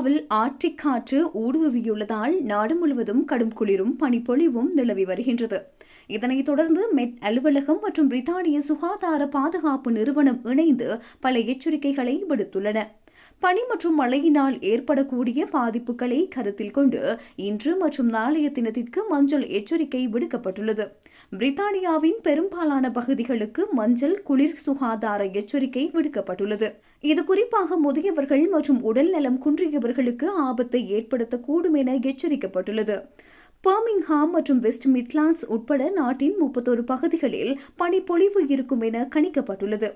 இந்தியாவில் ஆர்டிக் காற்று ஊடுருவியுள்ளதால் நாடு முழுவதும் கடும் குளிரும் பனிப்பொழிவும் நிலவி வருகின்றது. இதனைத் தொடர்ந்து மெட் அலுவலகம் மற்றும் பிரித்தானிய சுகாதார பாதுகாப்பு நிறுவனம் இணைந்து பல எச்சரிக்கைகளை விடுத்துள்ளன. பனி மற்றும் மழையினால் ஏற்படக்கூடிய பாதிப்புகளை கருத்தில் கொண்டு இன்று மற்றும் நாளைய தினத்திற்கு மஞ்சள் எச்சரிக்கை விடுக்கப்பட்டுள்ளது. பிரித்தானியாவின் பெரும்பாலான பகுதிகளுக்கு மஞ்சள் குளிர் சுகாதார எச்சரிக்கை விடுக்கப்பட்டுள்ளது. இது குறிப்பாக முதியவர்கள் மற்றும் உடல் நலம் குன்றியவர்களுக்கு ஆபத்தை ஏற்படுத்தக்கூடும் என எச்சரிக்கப்பட்டுள்ளது. பர்மிங்ஹாம் மற்றும் வெஸ்ட் மிட்லாண்ட்ஸ் உட்பட நாட்டின் முப்பத்தொரு பகுதிகளில் பனிப்பொழிவு இருக்கும் என கணிக்கப்பட்டுள்ளது.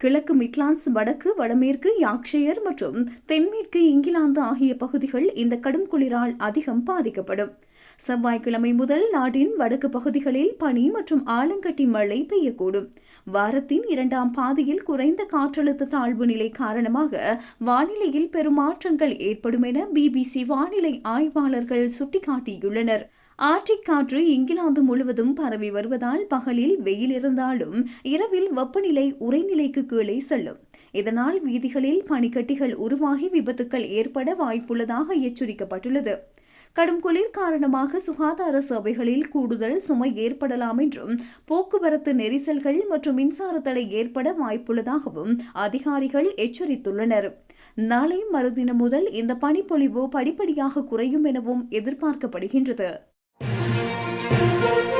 கிழக்கு மிட்லாண்ட்ஸ் வடக்கு வடமேற்கு யாக்ஷயர் மற்றும் தென்மேற்கு இங்கிலாந்து ஆகிய பகுதிகள் இந்த கடும் குளிரால் அதிகம் பாதிக்கப்படும். செவ்வாய்க்கிழமை முதல் நாட்டின் வடக்கு பகுதிகளில் பனி மற்றும் ஆலங்கட்டி மழை பெய்யக்கூடும். வாரத்தின் இரண்டாம் பாதியில் குறைந்த காற்றழுத்த தாழ்வு நிலை காரணமாக வானிலையில் பெரும் மாற்றங்கள் ஏற்படும் என பிபிசி வானிலை ஆய்வாளர்கள் சுட்டிக்காட்டியுள்ளனர். ஆர்டிக் காற்று இங்கிலாந்து முழுவதும் பரவி வருவதால் பகலில் வெயில் இருந்தாலும் இரவில் வெப்பநிலை உறைநிலைக்கு கீழே செல்லும். இதனால் வீதிகளில் பனிக்கட்டிகள் உருவாகி விபத்துக்கள் ஏற்பட வாய்ப்புள்ளதாக எச்சரிக்கப்பட்டுள்ளது. கடும் குளிர் காரணமாக சுகாதார சேவைகளில் கூடுதல் சுமை ஏற்படலாம் என்றும் போக்குவரத்து நெரிசல்கள் மற்றும் மின்சார தடை ஏற்பட வாய்ப்புள்ளதாகவும் அதிகாரிகள் எச்சரித்துள்ளனர். நாளை மறுதினம் முதல் இந்த பனிப்பொழிவு படிப்படியாக குறையும் எனவும் எதிர்பார்க்கப்படுகின்றது. Thank you.